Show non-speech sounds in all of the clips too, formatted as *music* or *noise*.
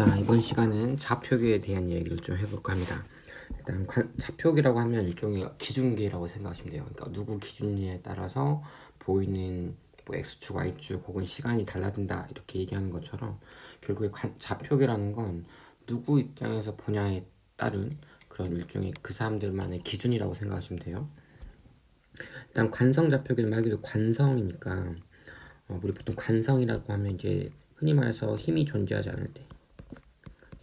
자, 이번 시간은 좌표계에 대한 얘기를 좀 해볼까 합니다. 일단 관, 좌표계라고 하면 일종의 기준계라고 생각하시면 돼요. 그러니까 누구 기준에 따라서 보이는 뭐 x축, y축 혹은 시간이 달라진다 이렇게 얘기하는 것처럼 결국에 관, 좌표계라는 건 누구 입장에서 보냐에 따른 그런 일종의 그 사람들만의 기준이라고 생각하시면 돼요. 일단 관성 좌표계는 말 그대로 관성이니까 어, 우리 보통 관성이라고 하면 이제 흔히 말해서 힘이 존재하지 않을 때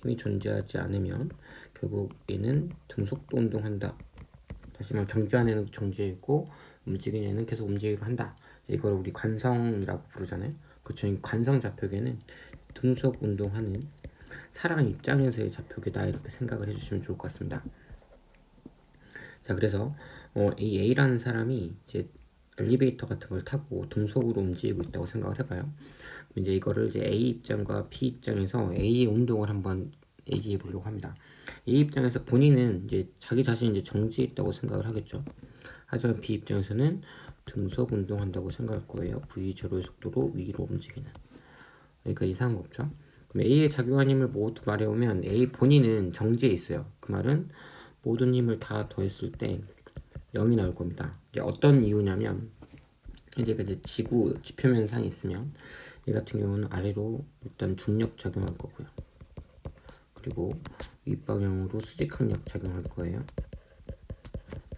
힘이 존재하지 않으면 결국 얘는 등속도 운동한다. 다시 말하면 정지한 애는 정지해 있고 움직이는 애는 계속 움직이고 한다. 이걸 우리 관성이라고 부르잖아요. 그쵸? 이 관성 좌표계는 등속 운동하는 사람 입장에서의 좌표계다 이렇게 생각을 해주시면 좋을 것 같습니다. 자 그래서 어, 이 A라는 사람이 이제 엘리베이터 같은 걸 타고 등속으로 움직이고 있다고 생각을 해봐요. 이제 이거를 이제 A 입장과 B 입장에서 A의 운동을 한번 얘기해 보려고 합니다. A 입장에서 본인은 이제 자기 자신이 이제 정지했다고 생각을 하겠죠. 하지만 B 입장에서는 등속 운동한다고 생각할 거예요. V 제로의 속도로 위로 움직이는. 그러니까 이상한 거 없죠. 그럼 A의 작용한 힘을 모두 말해오면 A 본인은 정지해 있어요. 그 말은 모든 힘을 다 더했을 때 0이 나올 겁니다. 어떤 이유냐면 이제 그 이제 지구 지표면상이 있으면 이 같은 경우는 아래로 일단 중력 작용할 거고요. 그리고 윗방향으로 수직항력 작용할 거예요.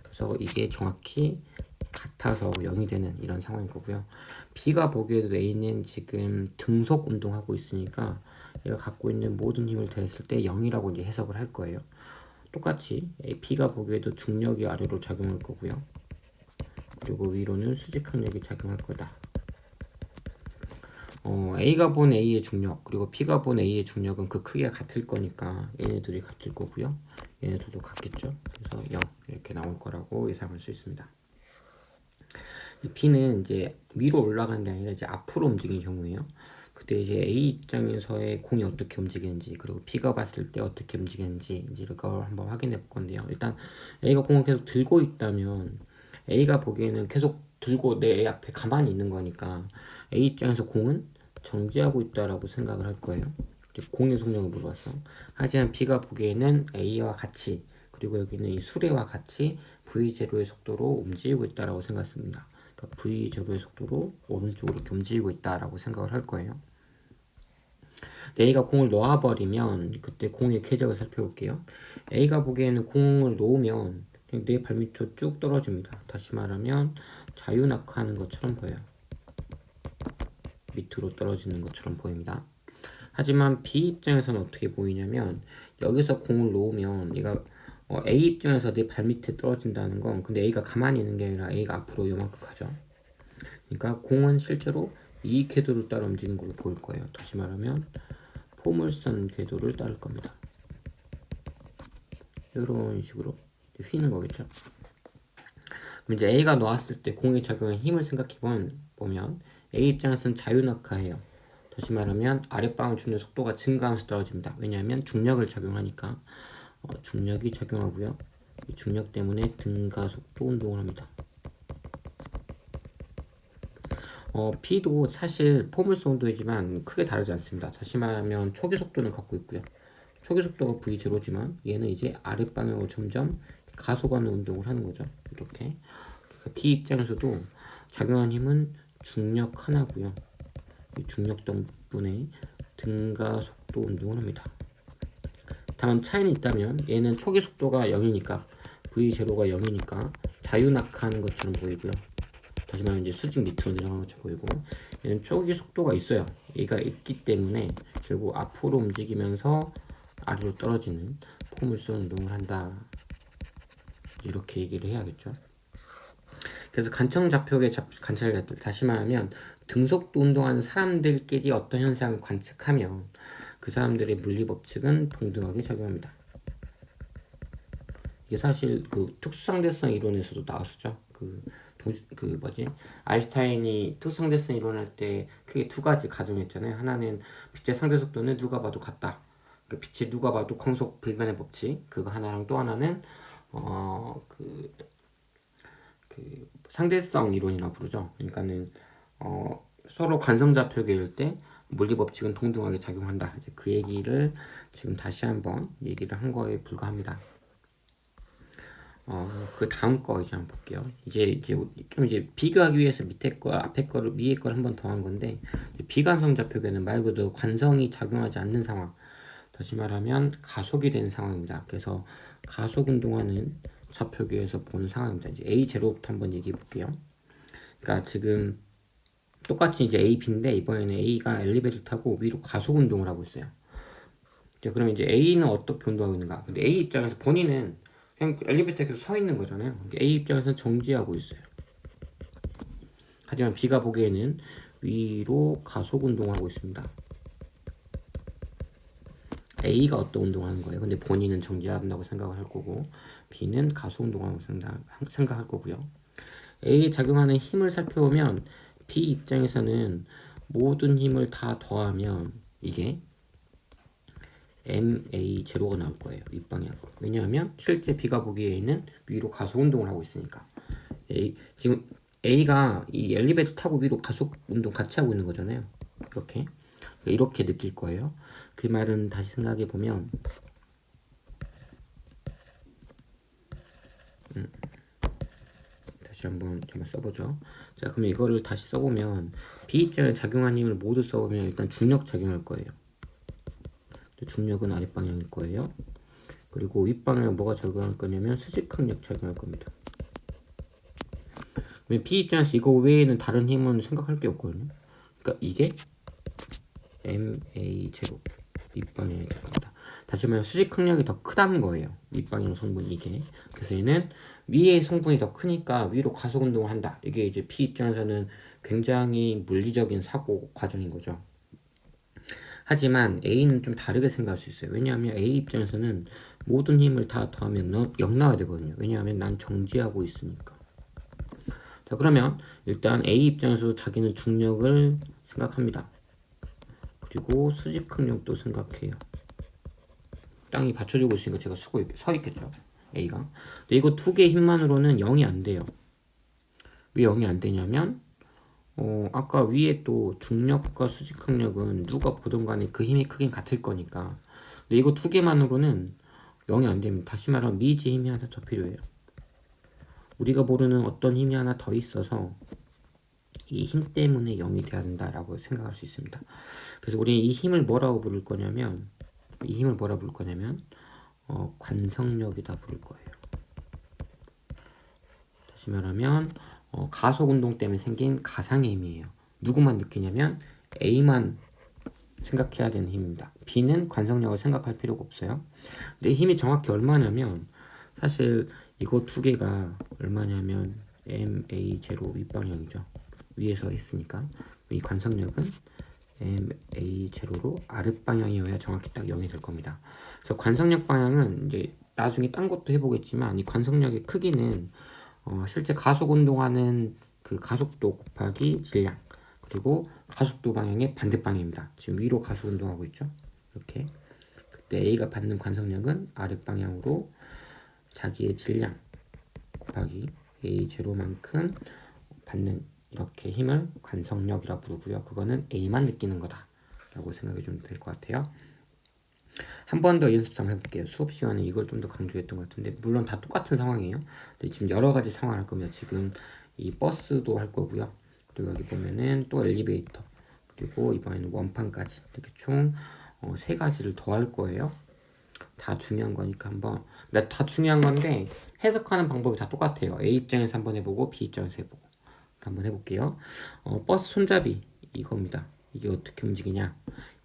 그래서 이게 정확히 같아서 0이 되는 이런 상황인 거고요. B가 보기에도 A는 지금 등속 운동하고 있으니까 얘가 갖고 있는 모든 힘을 더했을 때 0이라고 이제 해석을 할 거예요. 똑같이 B가 보기에도 중력이 아래로 작용할 거고요. 그리고 위로는 수직항력이 작용할 거다. 어, A가 본 A의 중력 그리고 B가 본 A의 중력은 그 크기가 같을 거니까 얘네들이 같을 거고요. 얘네들도 같겠죠. 그래서 0 이렇게 나올 거라고 예상할 수 있습니다. B는 이제 위로 올라가는 게 아니라 이제 앞으로 움직이는 경우에요. 그때 이제 A 입장에서의 공이 어떻게 움직이는지 그리고 B가 봤을 때 어떻게 움직이는지 이제 이걸 한번 확인해 볼 건데요. 일단 A가 공을 계속 들고 있다면 A가 보기에는 계속 들고 내 앞에 가만히 있는 거니까 A 입장에서 공은 정지하고 있다라고 생각을 할 거예요. 공의 속력을 물어봤어. 하지만 B가 보기에는 A와 같이 그리고 여기는 이 수레와 같이 V0의 속도로 움직이고 있다라고 생각했습니다. 그러니까 V0의 속도로 오른쪽으로 움직이고 있다라고 생각을 할 거예요. A가 공을 놓아버리면 그때 공의 쾌적을 살펴볼게요. A가 보기에는 공을 놓으면 내 발밑으로 쭉 떨어집니다. 다시 말하면 자유낙하하는 것처럼 보여요. 밑으로 떨어지는 것처럼 보입니다. 하지만 B 입장에서는 어떻게 보이냐면 여기서 공을 놓으면 얘가 어, A 입장에서 내 발밑에 떨어진다는 건 근데 A가 가만히 있는 게 아니라 A가 앞으로 요만큼 가죠. 그러니까 공은 실제로 이 궤도를 따라 움직이는 걸로 보일 거예요. 다시 말하면 포물선 궤도를 따를 겁니다. 이런 식으로 휘는 거겠죠. 이제 A가 놓았을 때 공에 작용한 힘을 생각해 보면 A 입장에서는 자유낙하해요. 다시 말하면 아랫방울 충격 속도가 증가하면서 떨어집니다. 왜냐하면 중력을 작용하니까 어, 중력이 작용하고요. 이 중력 때문에 등가 속도 운동을 합니다. 어, P도 사실 포물선 운동이지만 크게 다르지 않습니다. 다시 말하면 초기 속도는 갖고 있고요. 초기 속도가 V0지만 얘는 이제 아랫방향으로 점점 가속하는 운동을 하는 거죠. 이렇게. 그러니까 B 입장에서도 작용한 힘은 중력 하나고요. 이 중력 덕분에 등가 속도 운동을 합니다. 다만 차이는 있다면 얘는 초기 속도가 0이니까 V0가 0이니까 자유낙하하는 것처럼 보이고요. 다시 말하면 이제 수직 밑으로 내려가는 것처럼 보이고 얘는 초기 속도가 있어요. 얘가 있기 때문에 결국 앞으로 움직이면서 아래로 떨어지는 포물선 운동을 한다. 이렇게 얘기를 해야겠죠. 그래서 간청 좌표계 관찰자들 다시 말하면 등속도 운동하는 사람들끼리 어떤 현상을 관측하면 그 사람들의 물리 법칙은 동등하게 작용합니다. 이게 사실 그 특수상대성 이론에서도 나왔었죠. 그, 동, 그 뭐지 아인슈타인이 특수상대성 이론할 때 크게 두 가지 가정했잖아요. 하나는 빛의 상대 속도는 누가 봐도 같다. 그 빛이 누가 봐도 광속 불변의 법칙 그거 하나랑 또 하나는 어그 그 상대성 이론이라 부르죠. 그러니까는 어 서로 관성좌표계일 때 물리 법칙은 동등하게 작용한다. 이제 그 얘기를 지금 다시 한번 얘기를 한 거에 불과합니다. 어, 그 다음 거 이제 한번 볼게요. 이제 이제 좀 이제 비교하기 위해서 밑에 거, 앞에 거를 위에 거를 한번 더 한 건데 비관성 좌표계는 말 그대로 관성이 작용하지 않는 상황. 다시 말하면 가속이 되는 상황입니다. 그래서 가속 운동하는 좌표계에서 보는 상황입니다. 이제 A 제로부터 한번 얘기해 볼게요. 그러니까 지금 똑같이 이제 A, B인데 이번에는 A가 엘리베이터 타고 위로 가속 운동을 하고 있어요. 자, 그럼 이제 A는 어떻게 운동하고 있는가? 근데 A 입장에서 본인은 그냥 엘리베이터에 계속 서 있는 거잖아요. 근데 A 입장에서는 정지하고 있어요. 하지만 B가 보기에는 위로 가속 운동을 하고 있습니다. A가 어떤 운동하는 거예요? 근데 본인은 정지한다고 생각을 할 거고 B는 가속 운동하고 생각, 생각할 거고요. A에 작용하는 힘을 살펴보면 B 입장에서는 모든 힘을 다 더하면 이게 MA 제로가 나올 거예요. 윗방향으로. 왜냐하면 실제 B가 보기에는 위로 가속 운동을 하고 있으니까. A, 지금 A가 이 엘리베이터 타고 위로 가속 운동 같이 하고 있는 거잖아요. 이렇게. 이렇게 느낄 거예요. 그 말은 다시 생각해 보면 음, 다시 한번 한번 써보죠. 자, 그럼 이거를 다시 써보면 B 입장에 작용한 힘을 모두 써보면 일단 중력 작용할 거예요. 중력은 아랫 방향일 거예요. 그리고 윗방향 뭐가 작용할 거냐면 수직항력 작용할 겁니다. 그러면 B 입장에서 이거 외에는 다른 힘은 생각할 게 없거든요. 그러니까 이게 MA 제곱 윗방향이 될 겁니다. 다시 말해 수직 항력이 더 크다는 거예요. 윗방향 성분 이게. 그래서 얘는 위의 성분이 더 크니까 위로 가속 운동을 한다. 이게 이제 P 입장에서는 굉장히 물리적인 사고 과정인 거죠. 하지만 A는 좀 다르게 생각할 수 있어요. 왜냐하면 A 입장에서는 모든 힘을 다 더하면 0 나와야 되거든요. 왜냐하면 난 정지하고 있으니까. 자 그러면 일단 A 입장에서 자기는 중력을 생각합니다. 그리고 수직항력도 생각해요. 땅이 받쳐주고 있으니까 제가 쓰고 있, 서 있겠죠. A가. 근데 이거 두 개의 힘만으로는 0이 안 돼요. 왜 0이 안 되냐면 어, 아까 위에 또 중력과 수직항력은 누가 보던 간에 그 힘이 크긴 같을 거니까. 근데 이거 두 개만으로는 0이 안 됩니다. 다시 말하면 미지 힘이 하나 더 필요해요. 우리가 모르는 어떤 힘이 하나 더 있어서 이 힘 때문에 0이 돼야 된다라고 생각할 수 있습니다. 그래서 우리는 이 힘을 뭐라고 부를 거냐면 이 힘을 뭐라 부를 거냐면 어, 관성력이다 부를 거예요. 다시 말하면 어, 가속 운동 때문에 생긴 가상의 힘이에요. 누구만 느끼냐면 A만 생각해야 되는 힘입니다. B는 관성력을 생각할 필요가 없어요. 근데 힘이 정확히 얼마냐면 사실 이거 두 개가 얼마냐면 MA 제로 윗방향이죠. 위에 서 있으니까 이 관성력은 MA 제로로 아랫방향이어야 정확히 딱 0이 될 겁니다. 그래서 관성력 방향은 이제 나중에 딴 것도 해보겠지만 이 관성력의 크기는 어, 실제 가속 운동하는 그 가속도 곱하기 질량 그리고 가속도 방향의 반대 방향입니다. 지금 위로 가속 운동하고 있죠. 이렇게 그때 A가 받는 관성력은 아랫 방향으로 자기의 질량 곱하기 A 제로만큼 받는 이렇게 힘을 관성력이라 부르고요. 그거는 A만 느끼는 거다라고 생각해 주면 될것 같아요. 한 번 더 연습 상 해볼게요. 수업 시간에 이걸 좀 더 강조했던 것 같은데 물론 다 똑같은 상황이에요. 근데 지금 여러 가지 상황을 할 겁니다. 지금 이 버스도 할 거고요. 그리고 여기 보면은 또 엘리베이터 그리고 이번에는 원판까지 이렇게 총 세 가지를 더 할 거예요. 다 중요한 거니까 한번 다 중요한 건데 해석하는 방법이 다 똑같아요. A 입장에서 한번 해보고 B 입장에서 해보고 한번 해볼게요. 어, 버스 손잡이 이겁니다. 이게 어떻게 움직이냐?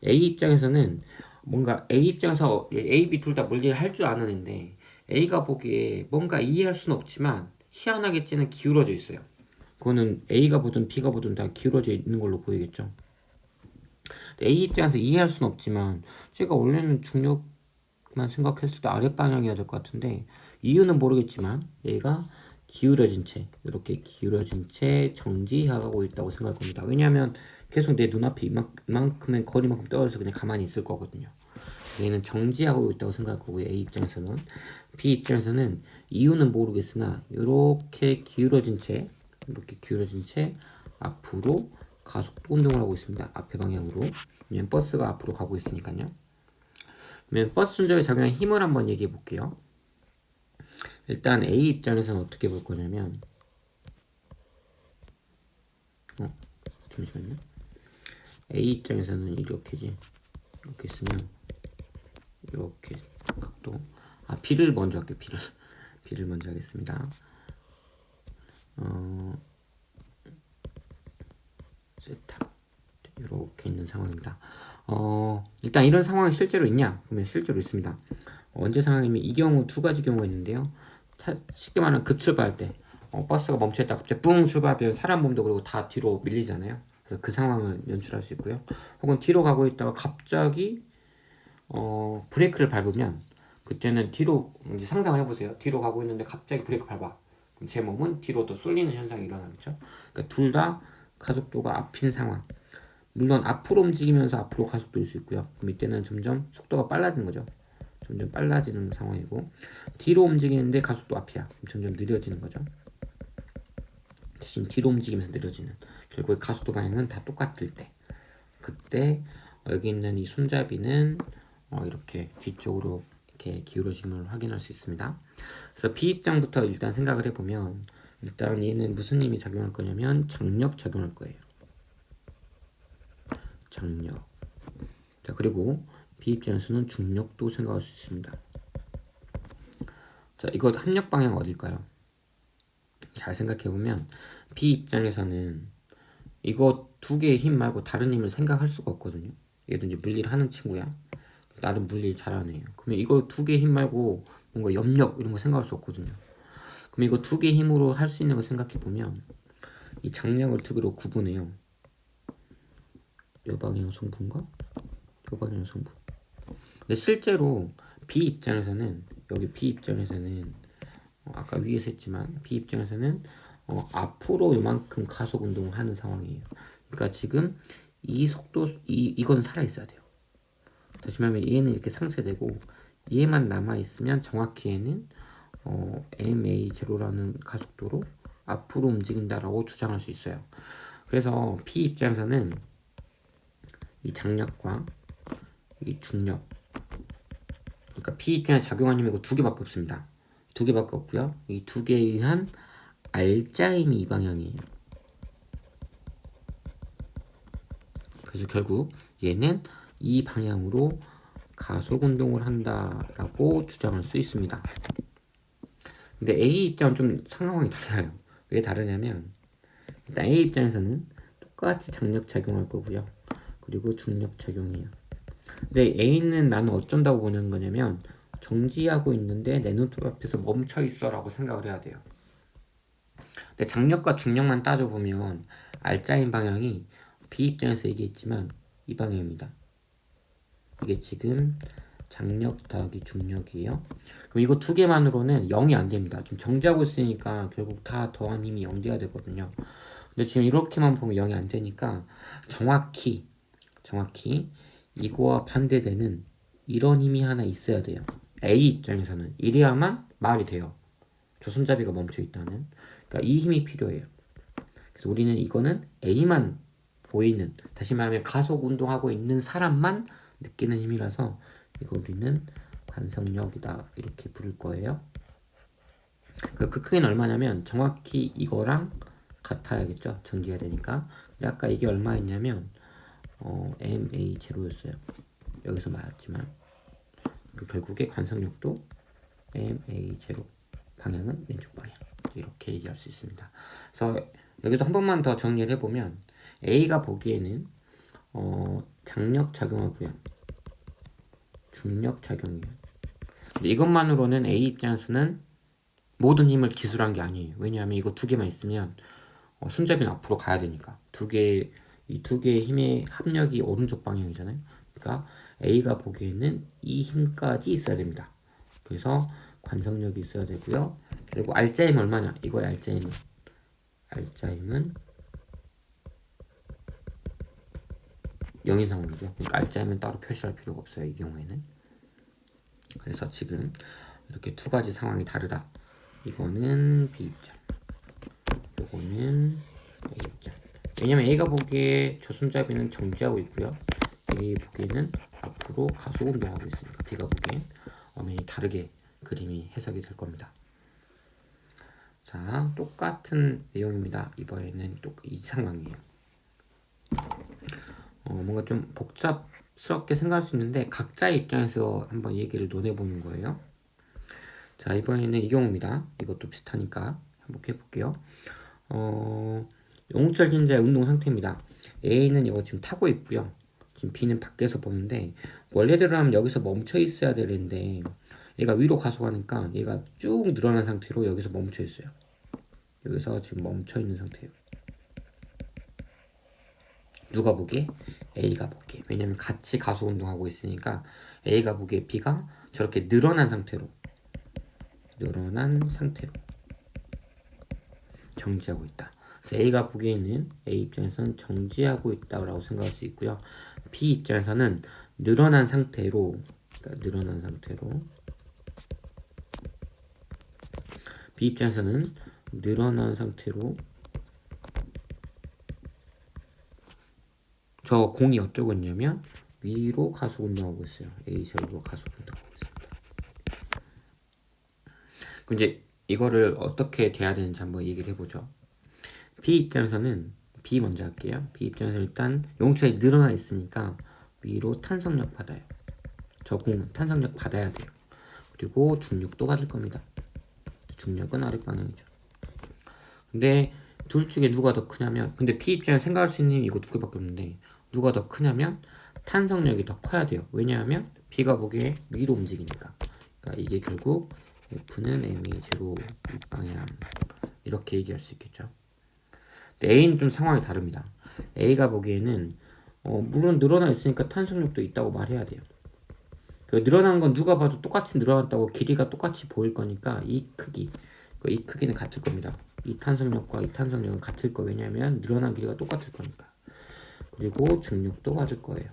A 입장에서는 뭔가 A 입장에서 A, B 둘 다 물리를 할 줄 아는 앤데 A가 보기에 뭔가 이해할 수는 없지만 희한하게 찌는 기울어져 있어요. 그거는 A가 보든 B가 보든 다 기울어져 있는 걸로 보이겠죠. A 입장에서 이해할 수는 없지만 제가 원래는 중력만 생각했을 때 아랫 방향이어야 될 것 같은데 이유는 모르겠지만 얘가 기울어진 채 이렇게 기울어진 채 정지하고 있다고 생각할 겁니다. 왜냐하면 계속 내 눈앞에 이만큼의 거리만큼 떨어져서 그냥 가만히 있을 거거든요. 얘는 정지하고 있다고 생각할 거고요. A 입장에서는 B 입장에서는 이유는 모르겠으나 이렇게 기울어진 채 이렇게 기울어진 채 앞으로 가속도 운동을 하고 있습니다. 앞에 방향으로. 왜냐면 버스가 앞으로 가고 있으니까요. 그러면 버스 운전에 작용한 힘을 한번 얘기해 볼게요. 일단 A 입장에서는 어떻게 볼 거냐면 어 잠시만요. A 입장에서는 이렇게지 이렇게 쓰면 이렇게 각도 아 B를 먼저 할게요 B를 *laughs* B를 먼저 하겠습니다. 어 세탑 이렇게 있는 상황입니다. 어 일단 이런 상황이 실제로 있냐? 그러면 실제로 있습니다. 언제 상황이면 이 경우 두 가지 경우가 있는데요. 타- 쉽게 말하면 급출발할 때 어, 버스가 멈춰있다 갑자기 뿡 출발하면 사람 몸도 그리고 다 뒤로 밀리잖아요. 그래서 그 상황을 연출할 수 있고요. 혹은 뒤로 가고 있다가 갑자기 어, 브레이크를 밟으면 그때는 뒤로 이제 상상을 해보세요. 뒤로 가고 있는데 갑자기 브레이크 밟아. 그럼 제 몸은 뒤로 더 쏠리는 현상이 일어나겠죠. 그러니까 둘 다 가속도가 앞인 상황. 물론 앞으로 움직이면서 앞으로 가속도일 수 있고요. 그럼 이때는 점점 속도가 빨라지는 거죠. 점점 빨라지는 상황이고 뒤로 움직이는데 가속도 앞이야. 점점 느려지는 거죠. 대신 뒤로 움직이면서 느려지는 결국에 가속도 방향은 다 똑같을 때 그때 여기 있는 이 손잡이는 어, 이렇게 뒤쪽으로 이렇게 기울어짐을 확인할 수 있습니다. 그래서 B 입장부터 일단 생각을 해보면 일단 얘는 무슨 힘이 작용할 거냐면 장력 작용할 거예요. 장력. 자 그리고 입장에서는 중력도 생각할 수 있습니다. 자 이거 합력 방향 어딜까요? 잘 생각해 보면 B 입장에서는 이거 두 개의 힘 말고 다른 힘을 생각할 수가 없거든요. 얘도 이제 물리를 하는 친구야. 나름 물리 잘하네요. 그러면 이거 두 개의 힘 말고 뭔가 염력 이런 거 생각할 수 없거든요. 그럼 이거 두 개의 힘으로 할 수 있는 거 생각해 보면 이 장력을 두 개로 구분해요. 여방향 성분과 저방향 성분. 근데 실제로 B 입장에서는 여기 B 입장에서는 어, 아까 위에서 했지만 B 입장에서는 어, 앞으로 이만큼 가속 운동을 하는 상황이에요. 그러니까 지금 이 속도 이 이건 살아 있어야 돼요. 다시 말하면 얘는 이렇게 상쇄되고 얘만 남아 있으면 정확히 얘는 어, ma 제로라는 가속도로 앞으로 움직인다라고 주장할 수 있어요. 그래서 P 입장에서는 이 장력과 이 중력 그러니까 P 입장에 작용한 힘이 두 개밖에 없습니다. 두 개밖에 없고요. 이 두 개에 의한 알짜임이 이 방향이에요. 그래서 결국 얘는 이 방향으로 가속 운동을 한다라고 주장할 수 있습니다. 근데 A 입장은 좀 상황이 달라요. 왜 다르냐면 일단 A 입장에서는 똑같이 장력 작용할 거고요. 그리고 중력 작용이에요. 근데 A는 나는 어쩐다고 보는 거냐면 정지하고 있는데 내 눈앞에서 멈춰 있어라고 생각을 해야 돼요. 근데 장력과 중력만 따져 보면 알짜인 방향이 B 입장에서 얘기했지만 이 방향입니다. 이게 지금 장력 더하기 중력이에요. 그럼 이거 두 개만으로는 0이 안 됩니다. 지금 정지하고 있으니까 결국 다 더한 힘이 0 돼야 되거든요. 근데 지금 이렇게만 보면 0이 안 되니까 정확히 정확히 이거와 반대되는 이런 힘이 하나 있어야 돼요. A 입장에서는 이래야만 말이 돼요. 조손잡이가 멈춰 있다는. 그러니까 이 힘이 필요해요. 그래서 우리는 이거는 A만 보이는 다시 말하면 가속 운동하고 있는 사람만 느끼는 힘이라서 이거 우리는 관성력이다 이렇게 부를 거예요. 그 크기는 얼마냐면 정확히 이거랑 같아야겠죠. 전기가 되니까. 근데 아까 이게 얼마였냐면 어, MA 제로였어요. 여기서 맞았지만 그 결국에 관성력도 MA 제로 방향은 왼쪽 방향 이렇게 얘기할 수 있습니다. 그래서 여기도 한 번만 더 정리를 해보면 A가 보기에는 어, 장력 작용하고요. 중력 작용이에요. 이것만으로는 A 입장에서는 모든 힘을 기술한 게 아니에요. 왜냐하면 이거 두 개만 있으면 어, 손잡이는 앞으로 가야 되니까 두 개, 이 두 개의 힘의 합력이 오른쪽 방향이잖아요. 그러니까 A가 보기에는 이 힘까지 있어야 됩니다. 그래서 관성력이 있어야 되고요. 그리고 알짜 힘 얼마냐? 이거의 알짜 힘은 알짜 힘은 0인 상황이죠. 그러니까 알짜 힘은 따로 표시할 필요가 없어요. 이 경우에는. 그래서 지금 이렇게 두 가지 상황이 다르다. 이거는 B 입장. 요거는 A 입장. 왜냐면 A가 보기에 저 손잡이는 정지하고 있고요. A 보기에는 앞으로 가속 운동하고 있으니까 B가 보기엔 엄연히 다르게 그림이 해석이 될 겁니다. 자, 똑같은 내용입니다. 이번에는 또 이 상황이에요. 어, 뭔가 좀 복잡스럽게 생각할 수 있는데 각자의 입장에서 한번 얘기를 논해보는 거예요. 자, 이번에는 이 경우입니다. 이것도 비슷하니까 한번 해볼게요. 어, 용철 진자의 운동 상태입니다. A는 이거 지금 타고 있고요. 지금 B는 밖에서 보는데 원래대로 하면 여기서 멈춰 있어야 되는데 얘가 위로 가속하니까 얘가 쭉 늘어난 상태로 여기서 멈춰 있어요. 여기서 지금 멈춰 있는 상태예요. 누가 보기에? A가 보기에. 왜냐면 같이 가속 운동하고 있으니까 A가 보기에 B가 저렇게 늘어난 상태로 늘어난 상태로 정지하고 있다. A가 보기에는 A 입장에서는 정지하고 있다고 생각할 수 있고요. B 입장에서는 늘어난 상태로 그러니까 늘어난 상태로 B 입장에서는 늘어난 상태로 저 공이 어쩌고 있냐면 위로 가속 운동하고 있어요. A 절로 가속 운동하고 있습니다. 그럼 이제 이거를 어떻게 돼야 되는지 한번 얘기를 해보죠. B 입장에서는 B 먼저 할게요. B 입장에서 일단 용처에 늘어나 있으니까 위로 탄성력 받아요. 저 공은 탄성력 받아야 돼요. 그리고 중력도 받을 겁니다. 중력은 아랫방향이죠. 근데 둘 중에 누가 더 크냐면 근데 B 입장에 생각할 수 있는 이거 두 개밖에 없는데 누가 더 크냐면 탄성력이 더 커야 돼요. 왜냐하면 B가 보기에 위로 움직이니까. 그러니까 이게 결국 F는 M이 제로 방향 이렇게 얘기할 수 있겠죠. A는 좀 상황이 다릅니다. A가 보기에는 어, 물론 늘어나 있으니까 탄성력도 있다고 말해야 돼요. 그 늘어난 건 누가 봐도 똑같이 늘어났다고 길이가 똑같이 보일 거니까 이 크기, 그 이 크기는 같을 겁니다. 이 탄성력과 이 탄성력은 같을 거 왜냐하면 늘어난 길이가 똑같을 거니까. 그리고 중력도 맞을 거예요.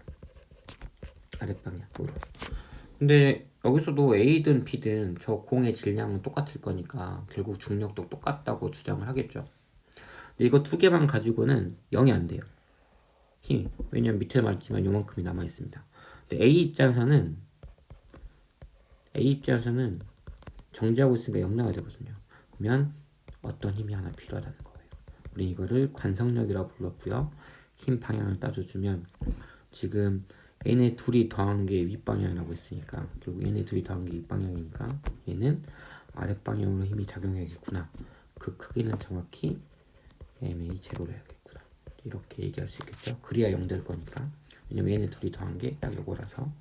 아랫방향으로. 근데 여기서도 A든 B든 저 공의 질량은 똑같을 거니까 결국 중력도 똑같다고 주장을 하겠죠. 이거 두 개만 가지고는 0이 안 돼요. 힘. 왜냐면 밑에 말했지만 요만큼이 남아 있습니다. 근데 A 입장에서는 A 입장에서는 정지하고 있으니까 0 나와야 되거든요. 그러면 어떤 힘이 하나 필요하다는 거예요. 우리 이거를 관성력이라고 불렀고요. 힘 방향을 따져주면 지금 얘네 둘이 더한 게 윗방향이라고 했으니까 결국 얘네 둘이 더한 게 윗방향이니까 얘는 아랫방향으로 힘이 작용해야겠구나. 그 크기는 정확히 MA 제로로 해야겠구나. 이렇게 얘기할 수 있겠죠. 그래야 0 될 거니까. 왜냐면 얘네 둘이 더한 게 딱 요거라서.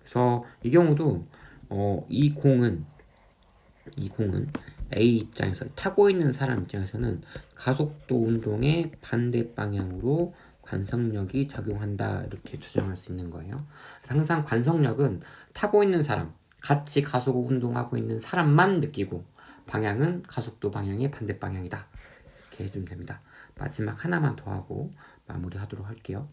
그래서 이 경우도 어, 이 공은 이 공은 A 입장에서 타고 있는 사람 입장에서는 가속도 운동의 반대 방향으로 관성력이 작용한다 이렇게 주장할 수 있는 거예요. 항상 관성력은 타고 있는 사람, 같이 가속 운동하고 있는 사람만 느끼고 방향은 가속도 방향의 반대 방향이다. 이렇게 해주면 됩니다. 마지막 하나만 더 하고 마무리하도록 할게요.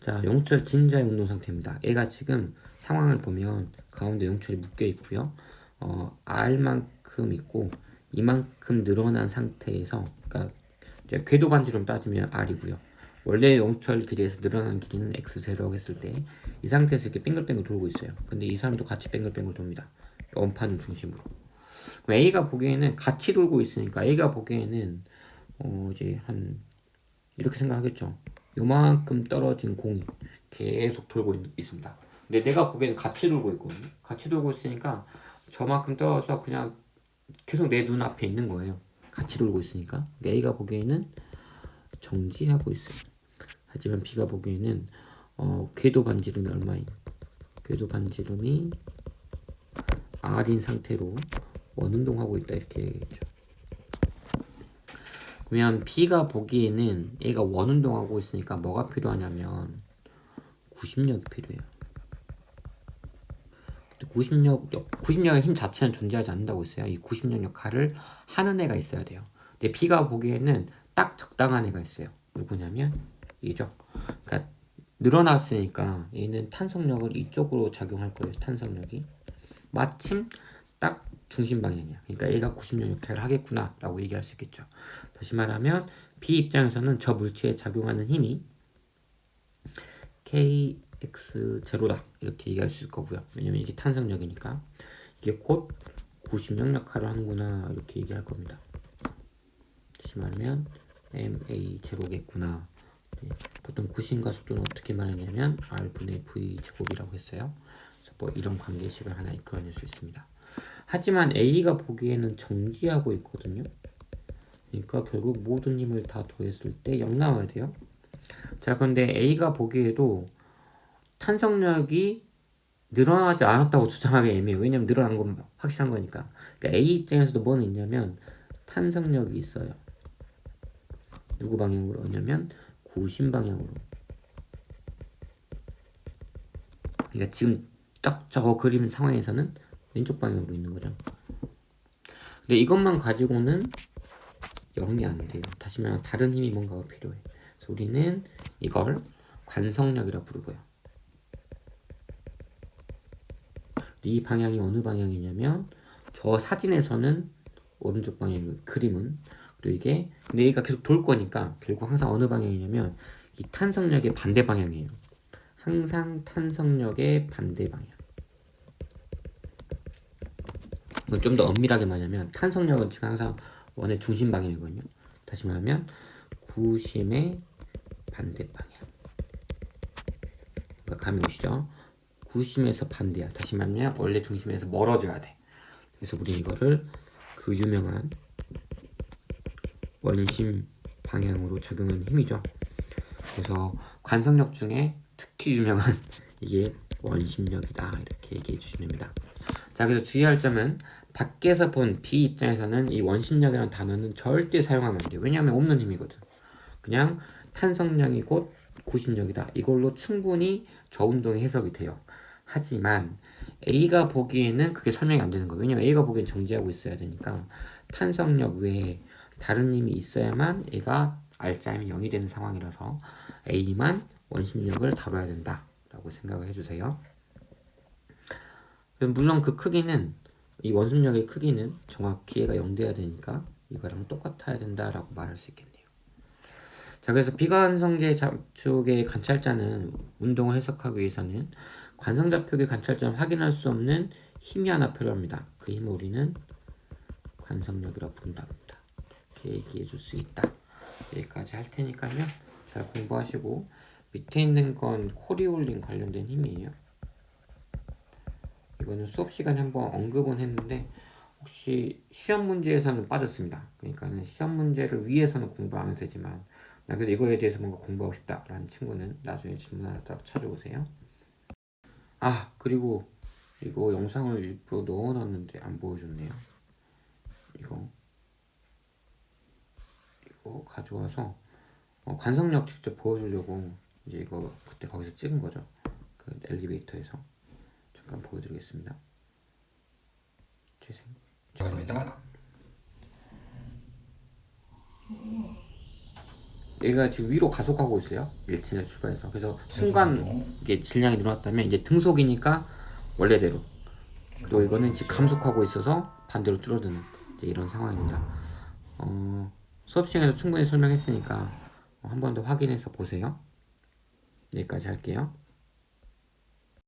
자, 용철 진자의 운동 상태입니다. 얘가 지금 상황을 보면 가운데 용철이 묶여 있고요. 어, R만큼 있고 이만큼 늘어난 상태에서 그러니까 궤도 반지름 따지면 R이고요. 원래 용철 길이에서 늘어난 길이는 X0라고 했을 때 이 상태에서 이렇게 뱅글뱅글 돌고 있어요. 근데 이 사람도 같이 뱅글뱅글 돕니다. 원판을 중심으로. 그럼 A가 보기에는 같이 돌고 있으니까 A가 보기에는 어 이제 한 이렇게 생각하겠죠. 요만큼 떨어진 공이 계속 돌고 있, 있습니다. 근데 내가 보기에는 같이 돌고 있거든요. 같이 돌고 있으니까 저만큼 떨어져서 그냥 계속 내 눈앞에 있는 거예요. 같이 돌고 있으니까. A가 보기에는 정지하고 있어요. 하지만 B가 보기에는 어, 궤도 반지름이 얼마인? 궤도 반지름이 R인 상태로 원운동하고 있다 이렇게 얘기했죠. 그러면 B가 보기에는 A가 원운동하고 있으니까 뭐가 필요하냐면 구심력이 필요해요. 90력, 90력의 힘 자체는 존재하지 않는다고 했어요. 이 90력 역할을 하는 애가 있어야 돼요. 근데 B가 보기에는 딱 적당한 애가 있어요. 누구냐면 이죠. 그러니까 늘어났으니까 얘는 탄성력을 이쪽으로 작용할 거예요. 탄성력이 마침 딱 중심 방향이야. 그러니까 얘가 90력 역할을 하겠구나 라고 얘기할 수 있겠죠. 다시 말하면 B 입장에서는 저 물체에 작용하는 힘이 kx0다 이렇게 얘기할 수 있을 거고요. 왜냐면 이게 탄성력이니까 이게 곧 90력 역할을 하는구나 이렇게 얘기할 겁니다. 다시 말하면 ma 제로겠구나. 네, 보통 구심과 속도는 어떻게 말하냐면 r분의 v 제곱이라고 했어요. 뭐 이런 관계식을 하나 이끌어낼 수 있습니다. 하지만 a가 보기에는 정지하고 있거든요. 그러니까 결국 모든 힘을 다 더했을 때 0 나와야 돼요. 자, 그런데 A가 보기에도 탄성력이 늘어나지 않았다고 주장하기 애매해요. 왜냐면 늘어난 건 확실한 거니까. 그러니까 A 입장에서도 뭐는 있냐면 탄성력이 있어요. 누구 방향으로 오냐면 구심 방향으로. 그러니까 지금 딱 저거 그림 상황에서는 왼쪽 방향으로 있는 거죠. 근데 이것만 가지고는 0이 안 돼요. 다시 말하면 다른 힘이 뭔가가 필요해. 그래서 우리는 이걸 관성력이라 부르고요. 이 방향이 어느 방향이냐면 저 사진에서는 오른쪽 방향 그림은 그리고 이게 근데 얘가 계속 돌 거니까 결국 항상 어느 방향이냐면 이 탄성력의 반대 방향이에요. 항상 탄성력의 반대 방향. 이건 좀 더 엄밀하게 말하면 탄성력은 지금 항상 원의 중심 방향이거든요. 다시 말하면 구심의 반대 방향. 그러니까 감이 오시죠? 구심에서 반대야. 다시 말하면 원래 중심에서 멀어져야 돼. 그래서 우리 이거를 그 유명한 원심 방향으로 적용하는 힘이죠. 그래서 관성력 중에 특히 유명한 *laughs* 이게 원심력이다 이렇게 얘기해 주시면 됩니다. 자 그래서 주의할 점은 밖에서 본 B 입장에서는 이 원심력이라는 단어는 절대 사용하면 안 돼요. 왜냐하면 없는 힘이거든. 그냥 탄성량이 곧 구심력이다. 이걸로 충분히 저 운동이 해석이 돼요. 하지만 A가 보기에는 그게 설명이 안 되는 거예요. 왜냐면 A가 보기엔 정지하고 있어야 되니까 탄성력 외에 다른 힘이 있어야만 얘가 알짜임이 0이 되는 상황이라서 A만 원심력을 다뤄야 된다라고 생각을 해주세요. 물론 그 크기는 이 원심력의 크기는 정확히 얘가 0 돼야 되니까 이거랑 똑같아야 된다라고 말할 수 있겠네요. 자 그래서 비관성계 좌측의 관찰자는 운동을 해석하기 위해서는 관성좌표의 관찰자는 확인할 수 없는 힘이 하나 필요합니다. 그 힘을 우리는 관성력이라고 부른답니다. 이렇게 얘기해 줄 수 있다. 여기까지 할 테니까요. 잘 공부하시고 밑에 있는 건 코리올린 관련된 힘이에요. 이거는 수업 시간에 한번 언급은 했는데 혹시 시험 문제에서는 빠졌습니다. 그러니까 시험 문제를 위해서는 공부하면 되지만 나 그래도 이거에 대해서 뭔가 공부하고 싶다라는 친구는 나중에 질문하다 찾아오세요. 아 그리고 이거 영상을 일부러 넣어놨는데 안 보여줬네요. 이거 이거 가져와서 어, 관성력 직접 보여주려고 이제 이거 그때 거기서 찍은 거죠. 그 엘리베이터에서 잠깐 보여드리겠습니다. 재생. 죄송합니다. 얘가 지금 위로 가속하고 있어요. 1층에 추가해서. 그래서 순간 이게 질량이 늘어났다면 이제 등속이니까 원래대로. 또 이거는 지금 감속하고 있어서 반대로 줄어드는 이제 이런 상황입니다. 어, 수업 시간에서 충분히 설명했으니까 한 번 더 확인해서 보세요. 여기까지 할게요.